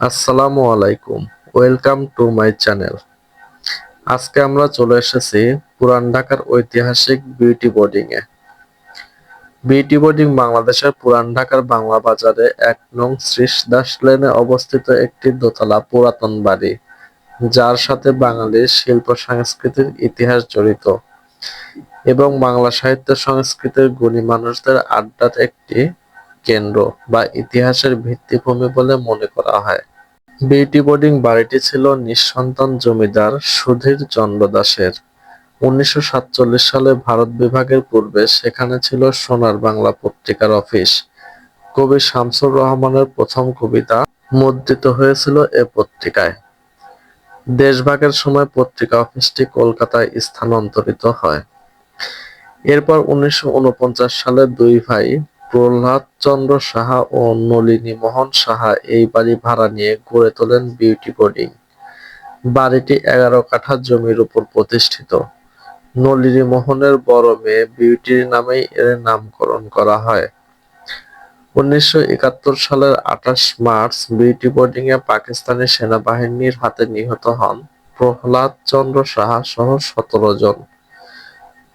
আসসালামু আলাইকুম। Welcome to my channel আজকে আমরা চলে এসেছি পুরান ঢাকার ঐতিহাসিক বিউটি বোর্ডিং এ। বিউটি বোর্ডিং বাংলাদেশের পুরান ঢাকার বাংলা বাজারে এক নং শ্রীশ দাস লেনে অবস্থিত একটি দোতলা পুরাতন বাড়ি, যার সাথে বাঙালির শিল্প সংস্কৃতির ইতিহাস জড়িত এবং বাংলা সাহিত্য সংস্কৃতির গুণী মানুষদের আড্ডার একটি কেন্দ্র বা ইতিহাসের ভিত্তিভূমি বলে মনে করা হয়। বিউটি বোর্ডিং বাড়িটি ছিল নিঃসন্তান জমিদার সুধীর চন্দ্র দাসের। উনিশশো সাতচল্লিশ সালে ভারত বিভাগের পূর্বে সেখানে ছিল সোনার বাংলা পত্রিকার অফিস। কবি শামসুর রহমানের প্রথম কবিতা মুদ্রিত হয়েছিল এ পত্রিকায়। দেশভাগের সময় পত্রিকা অফিসটি কলকাতায় স্থানান্তরিত হয়। এরপর উনিশশো উনপঞ্চাশ সালে দুই ভাই প্রহ্লাদ চন্দ্র সাহা ও নলিনী মোহন সাহা এই বাড়ি ভাড়া নিয়ে গড়ে তোলেন বিউটি বোর্ডিং বাড়িটি এগারো কাঠা জমির উপর প্রতিষ্ঠিত। নলিনী মোহনের বড় মেয়ে বিউটির নামেই এর নামকরণ করা হয়। উনিশশো একাত্তর সালের আঠাশ মার্চ বিউটি বোর্ডিং এ পাকিস্তানি সেনাবাহিনীর হাতে নিহত হন প্রহ্লাদ চন্দ্র সাহা সহ সতেরো জন।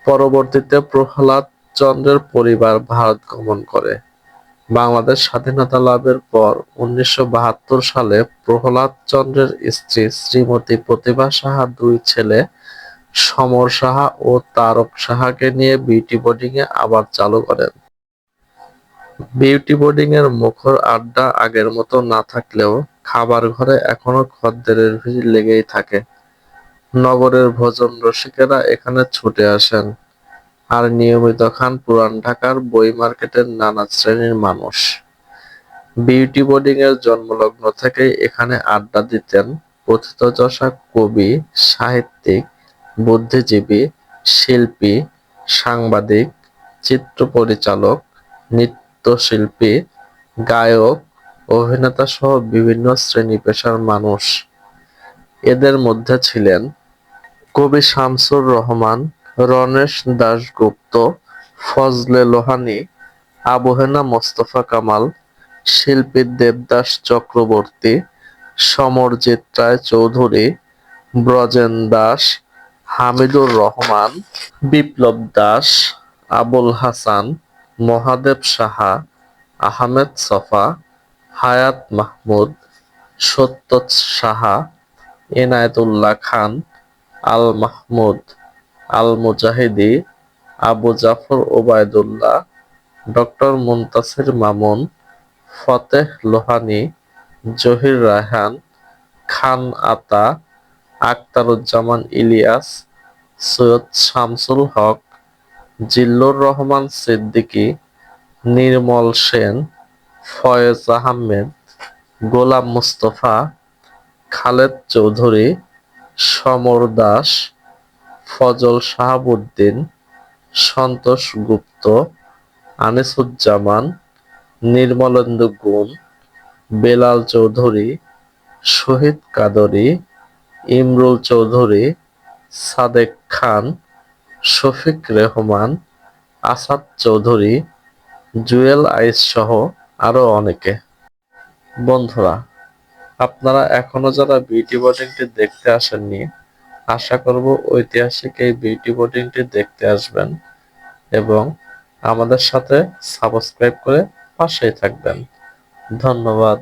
পরবর্তীতে প্রহ্লাদ চন্দ্রের পরিবার ভারত গমন করে। বাংলাদেশ স্বাধীনতা লাভের পর উনিশশো বাহাত্তর সালে প্রহ্লাদ চন্দ্রের স্ত্রী শ্রীমতী প্রতিভা সাহা দুই ছেলে সমর সাহা ও তারক সাহাকে নিয়ে বিউটি বোর্ডিং এ আবার চালু করেন। বিউটি বোর্ডিং এর মুখর আড্ডা আগের মতো না থাকলেও খাবার ঘরে এখনও খদ্দেরের ভিড় লেগেই থাকে। নগরের ভোজন রসিকেরা এখানে ছুটে আসেন। আর নিয়মিত খান পুরান ঢাকার বই মার্কেটের নানা শ্রেণির মানুষ। বিউটি বোর্ডিং এর জন্মলগ্ন থেকেই এখানে আড্ডা দিতেন প্রথিতযশা কবি, সাহিত্যিক, বুদ্ধিজীবী, শিল্পী, সাংবাদিক, চিত্র পরিচালক, নৃত্যশিল্পী, গায়ক, অভিনেতা সহ বিভিন্ন শ্রেণি পেশার মানুষ। এদের মধ্যে ছিলেন কবি শামসুর রহমান রণেশ দাশগুপ্ত, ফজলে লোহানী আবহেনা মোস্তফা কামাল, শিল্পী দেবদাস চক্রবর্তী, সমরজিৎ রায় চৌধুরী, ব্রজেন দাস, হামিদুর রহমান, বিপ্লব দাস, আবুল হাসান, মহাদেব সাহা, আহমেদ সফা, হায়াত মাহমুদ সত্যত সাহা, এনায়েতুল্লাহ খান, আল মাহমুদ। আল মুজাহিদি আবু জাফর ওবায়দুল্লাহ ডক্টর মুনতাসির মামুন, ফতেহ লোহানী, জহির রায়হান, খান আতা আক্তারুজ্জামান ইলিয়াস, সৈয়দ শামসুল হক, জিল্লুর রহমান সিদ্দিকী, নির্মল সেন, ফয়েজ আহমেদ, গোলাম মুস্তফা, খালেদ চৌধুরী, সমর দাস ফজল শাহাবুদ্দিন, সন্তোষ গুপ্ত, আনিসুজ্জামান, নির্মলেন্দু গুণ, বেলাল চৌধুরী, শহীদ কাদরী, ইমরুল চৌধুরী, সাদেক খান, শফিক রেহমান, আসাদ চৌধুরী, জুয়েল আইস সহ আরও অনেকে। বন্ধুরা, আপনারা এখনও যারা বিউটি বোর্ডিংটি দেখতে আসেননি আশা করব ঐতিহাসিক এই বিউটি বোর্ডিংটি দেখতে আসবেন এবং আমাদের সাথে সাবস্ক্রাইব করে পাশেই থাকবেন। ধন্যবাদ।